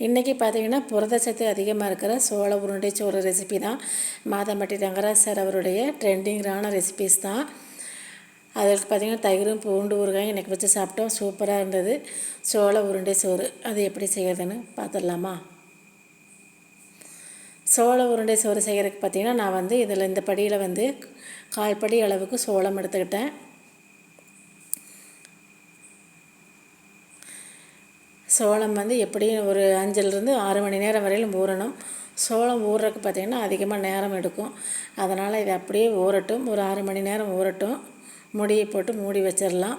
இன்றைக்கி பார்த்தீங்கன்னா புரதச்சத்து அதிகமாக இருக்கிற சோள உருண்டை சோறு ரெசிபி தான். மாதம்பட்டி ரங்கராஜ் சார் அவருடைய ட்ரெண்டிங்கான ரெசிபிஸ் தான். அதற்கு பார்த்திங்கன்னா தயிரும் பூண்டு ஊறுகாயும் எனக்கு வச்சு சாப்பிட்டோம். சூப்பராக இருந்தது. சோள உருண்டை சோறு. அது எப்படி செய்கிறதுன்னு பார்த்துடலாமா? சோள உருண்டை சோறு செய்கிறதுக்கு பார்த்திங்கன்னா நான் வந்து இதில் இந்த படியில் வந்து கால் படி அளவுக்கு சோளம் எடுத்துக்கிட்டேன். சோளம் வந்து எப்படியும் ஒரு அஞ்சுலேருந்து ஆறு மணி நேரம் வரையிலும் ஊறணும். சோளம் ஊறுறதுக்கு பார்த்திங்கன்னா அதிகமாக நேரம் எடுக்கும். அதனால் இதை அப்படியே ஊறட்டும். ஒரு ஆறு மணி நேரம் ஊறட்டும். முடியை போட்டு மூடி வச்சிடலாம்.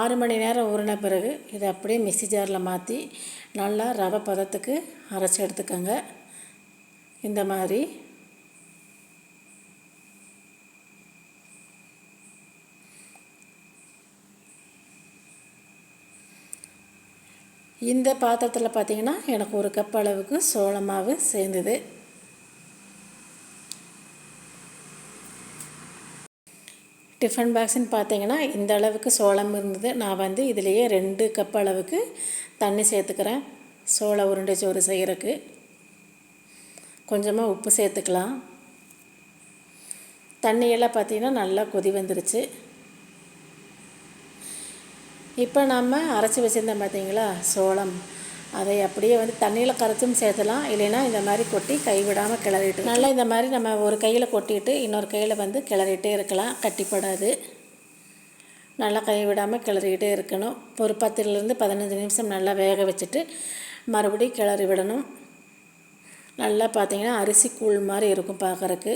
ஆறு மணி நேரம் ஊறின பிறகு இதை அப்படியே மிக்சி ஜாரில் மாற்றி நல்லா ரவை பதத்துக்கு அரைச்சி எடுத்துக்கோங்க. இந்த மாதிரி இந்த பாத்திரத்தில் பார்த்திங்கன்னா எனக்கு ஒரு கப் அளவுக்கு சோள மாவு சேர்ந்தது. டிஃபன் பாக்ஸ்ன்னு பார்த்தீங்கன்னா இந்த அளவுக்கு சோளம் இருந்தது. நான் வந்து இதிலேயே ரெண்டு கப் அளவுக்கு தண்ணி சேர்த்துக்கிறேன். சோள உருண்டை சோறு செய்கிறக்கு கொஞ்சமாக உப்பு சேர்த்துக்கலாம். தண்ணியெல்லாம் பார்த்திங்கன்னா நல்லா கொதி வந்துருச்சு. இப்போ நம்ம அரைச்சி வச்சுருந்தோம் பார்த்தீங்களா? சோளம். அதை அப்படியே வந்து தண்ணியில் கரைச்சும் சேர்த்தலாம். இல்லைன்னா இந்த மாதிரி கொட்டி கைவிடாமல் கிளறிட்டு நல்லா இந்த மாதிரி நம்ம ஒரு கையில் கொட்டிட்டு இன்னொரு கையில் வந்து கிளறிட்டே இருக்கலாம். கட்டிப்படாது. நல்லா கைவிடாமல் கிளறிக்கிட்டே இருக்கணும். ஒரு பத்துலேருந்து பதினஞ்சு நிமிஷம் நல்லா வேக வச்சுட்டு மறுபடியும் கிளறி விடணும். நல்லா பார்த்தீங்கன்னா அரிசி கூழ் மாதிரி இருக்கும் பார்க்குறக்கு.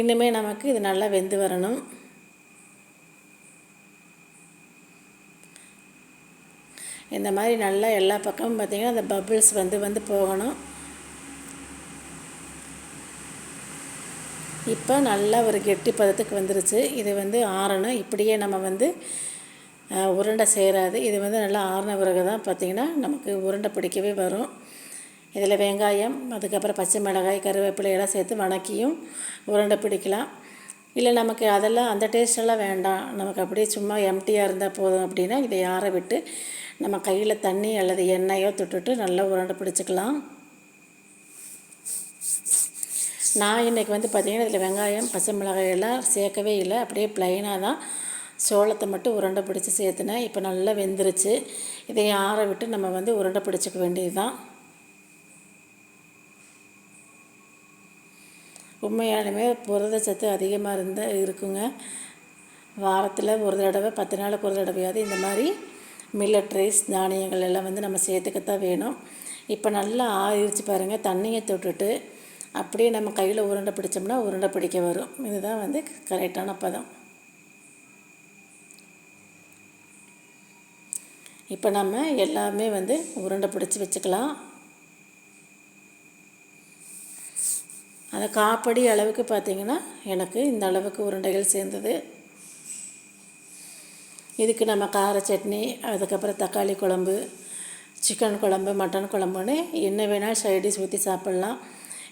இன்னுமே நமக்கு இது நல்லா வெந்து வரணும். இந்த மாதிரி நல்லா எல்லா பக்கமும் பார்த்திங்கன்னா அந்த பபிள்ஸ் வந்து வந்து போகணும். இப்போ நல்லா ஒரு கெட்டி பதத்துக்கு வந்துருச்சு. இது வந்து ஆறணும். இப்படியே நம்ம வந்து உருண்டை சேராது இது வந்து நல்லா ஆறின பிறகு தான் பார்த்திங்கன்னா நமக்கு உருண்டை பிடிக்கவே வரும். இதில் வெங்காயம் அதுக்கப்புறம் பச்சை மிளகாய் கருவேப்பிலையெல்லாம் சேர்த்து வணக்கியும் உருண்டை பிடிக்கலாம். இல்லை நமக்கு அதெல்லாம் அந்த டேஸ்டெல்லாம் வேண்டாம். நமக்கு அப்படியே சும்மா எம்டியாக இருந்தால் போதும் அப்படின்னா இதை ஆற விட்டு நம்ம கையில் தண்ணி அல்லது எண்ணெயோ தொட்டுட்டு நல்லா உருண்டை பிடிச்சிக்கலாம். நான் இன்றைக்கி வந்து பார்த்திங்கன்னா இதில் வெங்காயம் பச்சை மிளகாயெல்லாம் சேர்க்கவே இல்லை. அப்படியே ப்ளைனாக தான் சோளத்தை மட்டும் உருண்டை பிடிச்சி சேர்த்துனேன். இப்போ நல்லா வெந்துருச்சு. இதை ஆற விட்டு நம்ம வந்து உருண்டை பிடிச்சிக்க வேண்டியது தான் உண்மையாலுமே புரதச்சத்து அதிகமாக இருந்தால் இருக்குங்க. வாரத்தில் ஒரு தடவை பத்து நாளுக்கு ஒரு தடவையாவது இந்த மாதிரி மில்லட் ரைஸ் தானியங்கள் எல்லாம் வந்து நம்ம சேர்த்துக்கத்தான் வேணும். இப்போ நல்லா ஆயிடுச்சு பாருங்கள் தண்ணியை தொட்டுட்டு அப்படியே நம்ம கையில் உருண்டை பிடிச்சோம்னா உருண்டை பிடிக்க வரும். இதுதான் வந்து கரெக்டான பதம். இப்போ நம்ம எல்லாமே வந்து உருண்டை பிடிச்சி வச்சுக்கலாம். அந்த காப்படி அளவுக்கு பார்த்திங்கன்னா எனக்கு இந்த அளவுக்கு உருண்டைகள் சேர்ந்தது. இதுக்கு நம்ம கார சட்னி அதுக்கப்புறம் தக்காளி குழம்பு சிக்கன் குழம்பு மட்டன் குழம்புன்னு என்ன வேணாலும் சைடிஷ் ஊற்றி சாப்பிட்லாம்.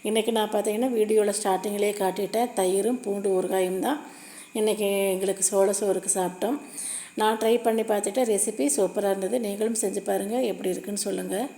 இன்றைக்கி நான் பார்த்தீங்கன்னா வீடியோவில் ஸ்டார்டிங்லேயே காட்டிட்டேன் தயிரும் பூண்டு ஊறுகாயும் தான் இன்றைக்கி எங்களுக்கு சோள சோறுக்கு சாப்பிட்டோம். நான் ட்ரை பண்ணி பார்த்துட்டு ரெசிபி சூப்பராக இருந்தது. நீங்களும் செஞ்சு பாருங்கள் எப்படி இருக்குன்னு சொல்லுங்கள்